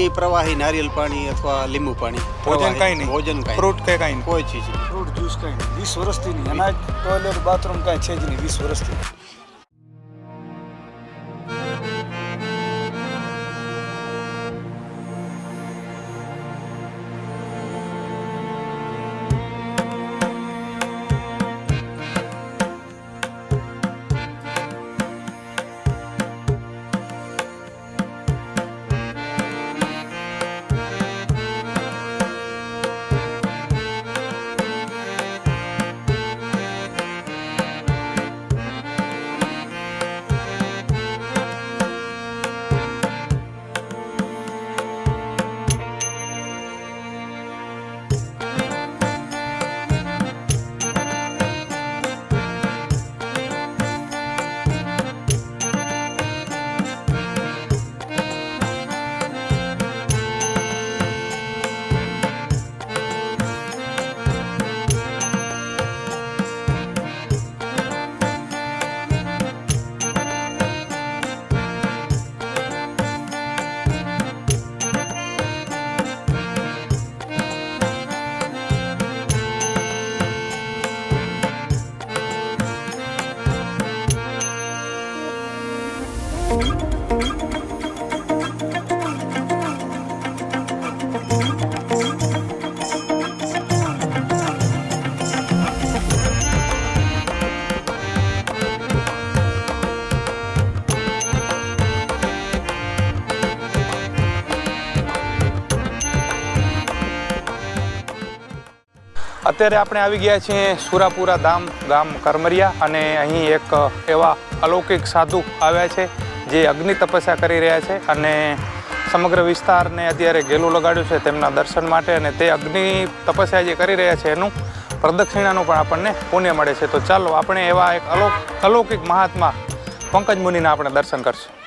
પછી પ્રવાહી નારિયેલ પાણી અથવા લીંબુ પાણી. ભોજન કાંઈ નહીં. ભોજન કાંઈ ફ્રૂટ કે કાંઈ કોઈ ચીજ ફ્રૂટ જ્યુસ કાંઈ નહીં. વીસ વર્ષથી નહીં અનાજ ટોયલેટ બાથરૂમ કાંઈ છે જ નહીં વીસ વર્ષથી. અત્યારે આપણે આવી ગયા છીએ સુરાપુરા ધામ, ગામ કરમરિયા અને અહીં એક એવા અલૌકિક સાધુ આવ્યા છે જે અગ્નિ તપસ્યા કરી રહ્યા છે અને સમગ્ર વિસ્તારને અત્યારે ગેલું લગાડ્યું છે તેમના દર્શન માટે અને તે અગ્નિ તપસ્યા જે કરી રહ્યા છે એનું પ્રદક્ષિણાનું પણ આપણને પુણ્ય મળે છે. તો ચાલો આપણે એવા એક અલૌ, અલૌકિક મહાત્મા પંકજ મુનિના આપણે દર્શન કરશું.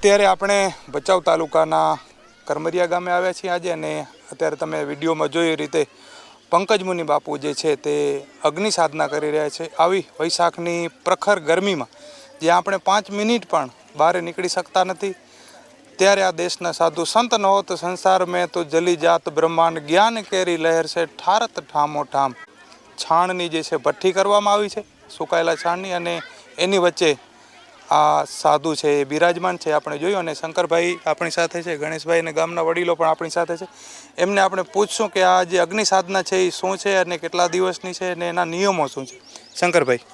અત્યારે આપણે ભચાઉ તાલુકાના કરમરિયા ગામે આવ્યા છીએ આજે અને અત્યારે તમે વિડીયોમાં જોઈ રીતે પંકજ મુનિ બાપુ જે છે તે અગ્નિ સાધના કરી રહ્યા છે. આવી વૈશાખની પ્રખર ગરમીમાં જ્યાં આપણે પાંચ મિનિટ પણ બહાર નીકળી શકતા નથી, ત્યારે આ દેશના સાધુ સંત ન હોત સંસાર મેં તો જલી જાત બ્રહ્માંડ જ્ઞાન કેરી લહેર છે ઠારત ઠામો ઠામ. છાણની જે છે ભઠ્ઠી કરવામાં આવી છે, સુકાયેલા છાણની અને એની વચ્ચે આ સાધુ છે, એ બિરાજમાન છે, આપણે જોયું અને શંકરભાઈ આપણી સાથે છે, ગણેશભાઈ અને ગામના વડીલો પણ આપણી સાથે છે. એમને આપણે પૂછશું કે આ જે અગ્નિ સાધના છે, એ શું છે અને કેટલા દિવસની છે અને એના નિયમો શું છે? શંકરભાઈ.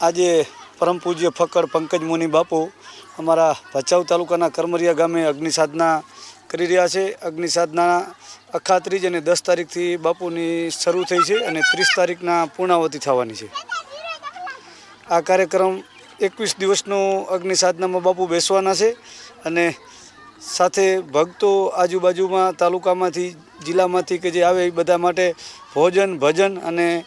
આજે પરમ પૂજ્ય ફકર પંકજ મુનિ બાપુ અમારા ભચાઉ તાલુકાના કરમરિયા ગામે અગ્નિ સાધના કરી રહ્યા છે. અગ્નિ સાધના અખાત્રીજ અને દસ તારીખથી બાપુની શરૂ થઈ છે અને ત્રીસ તારીખના પૂર્ણાવતી થવાની છે. આ કાર્યક્રમ એકવીસ દિવસનો અગ્નિ સાધનામાં બાપુ બેસવાના છે અને સાથે ભક્તો આજુબાજુમાં તાલુકામાંથી, જિલ્લામાંથી કે જે આવે એ બધા માટે ભોજન, ભજન અને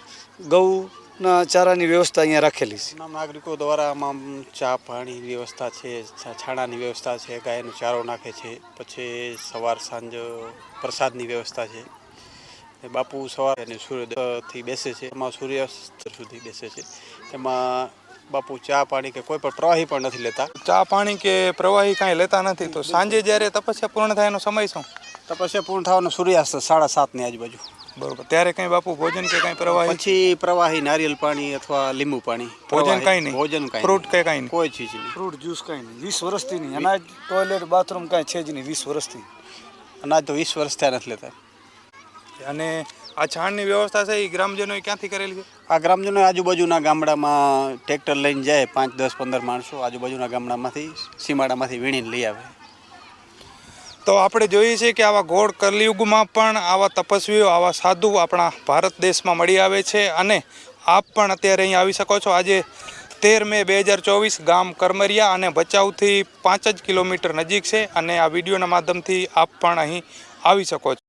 ગૌના ચારાની વ્યવસ્થા અહીંયા રાખેલી છે. નાગરિકો દ્વારા આમાં ચા પાણી વ્યવસ્થા છે છાણાની વ્યવસ્થા છે, ગાયનો ચારો નાખે છે, પછી સવાર સાંજ પ્રસાદની વ્યવસ્થા છે. બાપુ સવારે અને સૂર્યોદયથી બેસે છે. એમાં સૂર્યાસ્ત સુધી બેસે છે. એમાં બાપુ ચા પાણી કે કોઈ પણ પ્રવાહી પણ નથી લેતા. ચા પાણી કે પ્રવાહી કાંઈ લેતા નથી તો સાંજે જ્યારે તપસ્યા પૂર્ણ થાય એનો સમય શું? તપસ્યા પૂર્ણ થવાનો સૂર્યાસ્ત સાડા સાતની આજુબાજુ. બરોબર. ત્યારે કંઈ બાપુ ભોજન કે કંઈ પ્રવાહી? પછી પ્રવાહી નારિયેલ પાણી અથવા લીંબુ પાણી. ભોજન કાંઈ નહીં. ભોજન કાંઈ ફ્રૂટ. કે કાંઈ નહીં. કોઈ ચીજ નહીં. ફ્રૂટ જ્યુસ કાંઈ નહીં. વીસ વર્ષથી નહીં. અનાજ ટોયલેટ બાથરૂમ કાંઈ છે જ નહીં. વીસ વર્ષથી. અનાજ તો વીસ વર્ષ થયા નથી લેતા. અને આ છાણની વ્યવસ્થા છે એ ગ્રામજનોએ ક્યાંથી કરેલી છે? આ ગ્રામજનો આજુબાજુના ગામડામાં ટ્રેક્ટર લઈને જાય પાંચ દસ પંદર માણસો આજુબાજુના ગામડામાંથી સીમાડામાંથી વીણીને લઈ આવે. તો આપણે જોઈએ છીએ કે આવા ગોળ કલયુગમાં પણ આવા તપસ્વીઓ આવા સાધુ આપણા ભારત દેશમાં મળી આવે છે અને આપ પણ અત્યારે અહીં આવી શકો છો. આજે તેર મે બે હજાર ચોવીસ ગામ કરમરિયા અને ભચાઉથી પાંચ જ કિલોમીટર નજીક છે અને આ વિડીયોના માધ્યમથી આપ પણ અહીં આવી શકો છો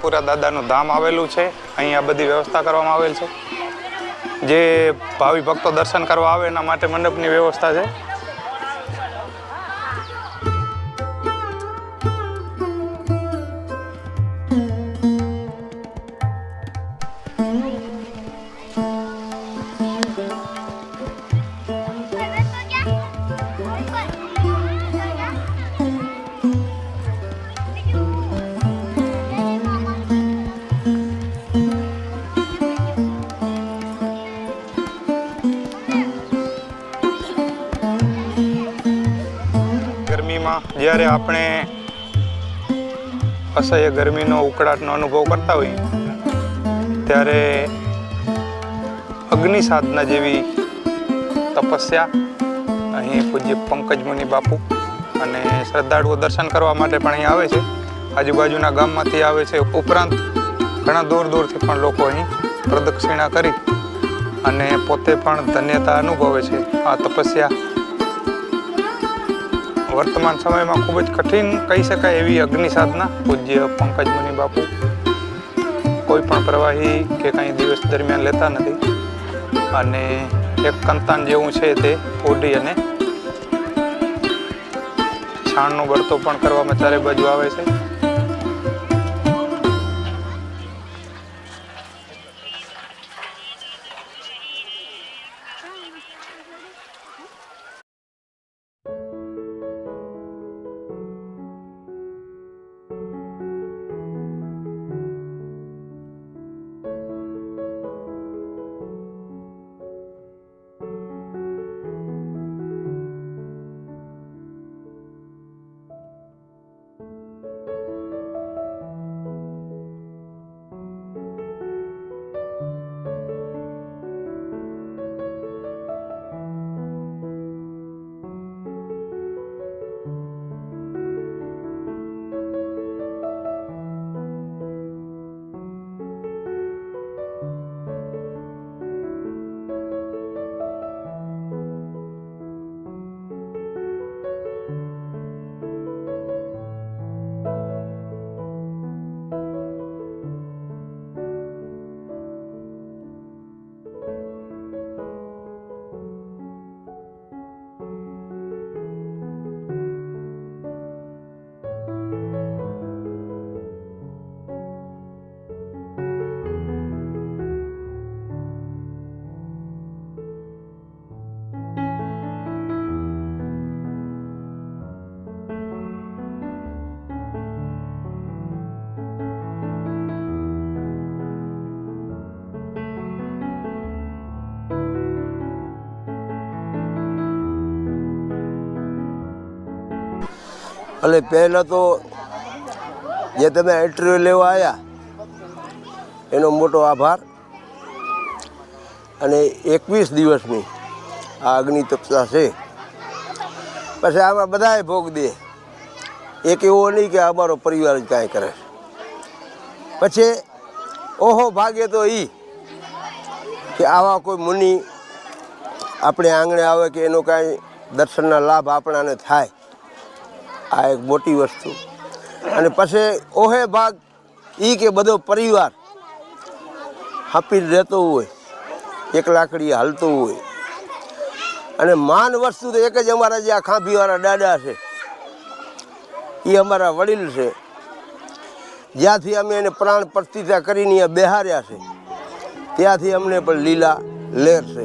સુરાપુરા દાદાનું ધામ આવેલું છે. અહીંયા બધી વ્યવસ્થા કરવામાં આવેલ છે. જે ભાવિ ભક્તો દર્શન કરવા આવે એના માટે મંડપની વ્યવસ્થા છે. જ્યારે આપણે અસહ્ય ગરમીનો, ઉકળાટનો અનુભવ કરતા હોઈએ, ત્યારે અગ્નિ સાધના જેવી તપસ્યા અહીં પૂજ્ય પંકજ મુનિ બાપુ અને શ્રદ્ધાળુઓ દર્શન કરવા માટે પણ અહીં આવે છે. આજુબાજુના ગામમાંથી આવે છે. ઉપરાંત ઘણા દૂર દૂરથી પણ લોકો અહીં પ્રદક્ષિણા કરી અને પોતે પણ ધન્યતા અનુભવે છે. આ તપસ્યા વર્તમાન સમયમાં ખૂબ જ કઠિન કહી શકાય એવી અગ્નિ સાધના પૂજ્ય પંકજ મુનિ બાપુ. કોઈ પણ પ્રવાહી કે કાંઈ દિવસ દરમિયાન લેતા નથી અને એક કંતાન જેવું છે તે ઓઢી અને છાણનો બળતો પણ કરવામાં ચારે બાજુ આવે છે. એટલે પહેલાં તો જે તમે ઇન્ટરવ્યૂ લેવા આવ્યા એનો મોટો આભાર. અને એકવીસ દિવસની આ અગ્નિ તપસા છે. પછી આમાં બધાએ ભોગ દે. એક એવો નહીં કે અમારો પરિવાર જ કાંઈ કરે. પછી ઓહો ભાગે તો એ કે આવા કોઈ મુનિ આપણે આંગણે આવે કે એનો કાંઈ દર્શનના લાભ આપણાને થાય. આ એક મોટી વસ્તુ. અને પછી ઓહે ભાગ એ કે બધો પરિવાર હાપી રહેતો હોય, એક લાકડી હાલતો હોય. અને માન વસ્તુ તો એક જ અમારા જે આ ખાંભીવાળા દાદા છે એ અમારા વડીલ છે. જ્યાંથી અમે એને પ્રાણ પ્રતિષ્ઠા કરીને બેહાર્યા છે, ત્યાંથી અમને પણ લીલા લેર છે.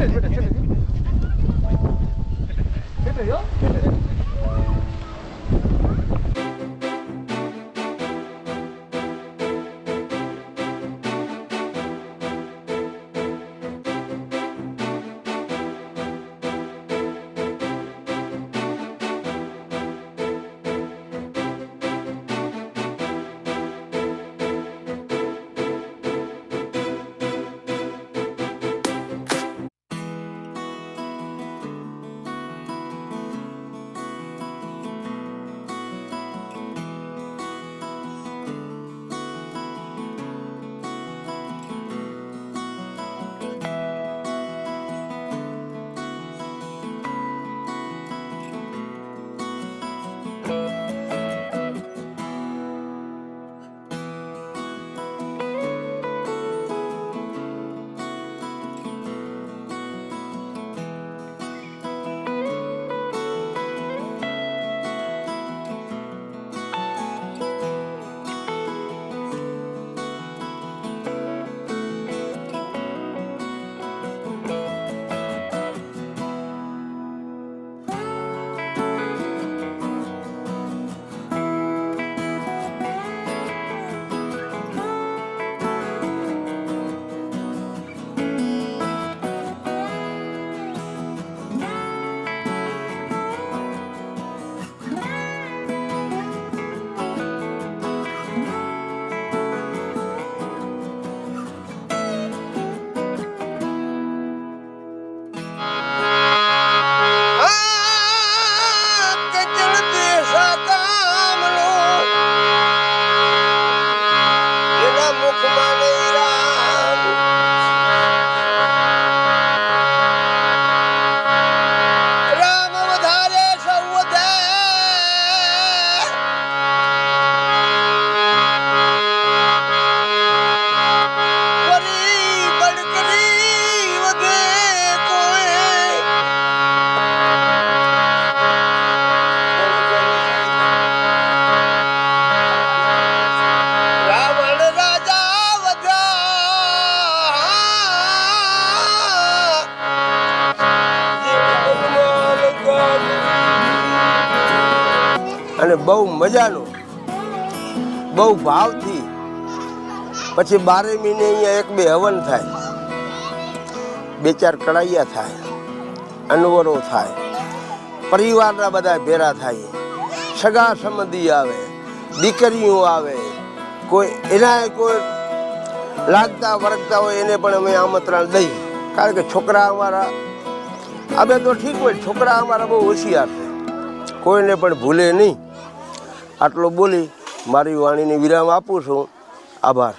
it, hit it. મજાનું. બહુ ભાવથી. પછી બારે મહિને અહીંયા એક બે હવન થાય. બે ચાર કડાઈયા થાય. અનવરો થાય. પરિવારના બધા ભેરા થાય. સગા સંબંધી આવે. દીકરીઓ આવે. કોઈ એના કોઈ લાગતા વળગતા હોય એને પણ અમે આમંત્રણ દઈએ. કારણ કે છોકરા અમારા બે તો ઠીક હોય, છોકરા અમારા બહુ હોશિયાર છે. કોઈને પણ ભૂલે નહીં. આટલો બોલી મારી વાણીને વિરામ આપું છું. આભાર.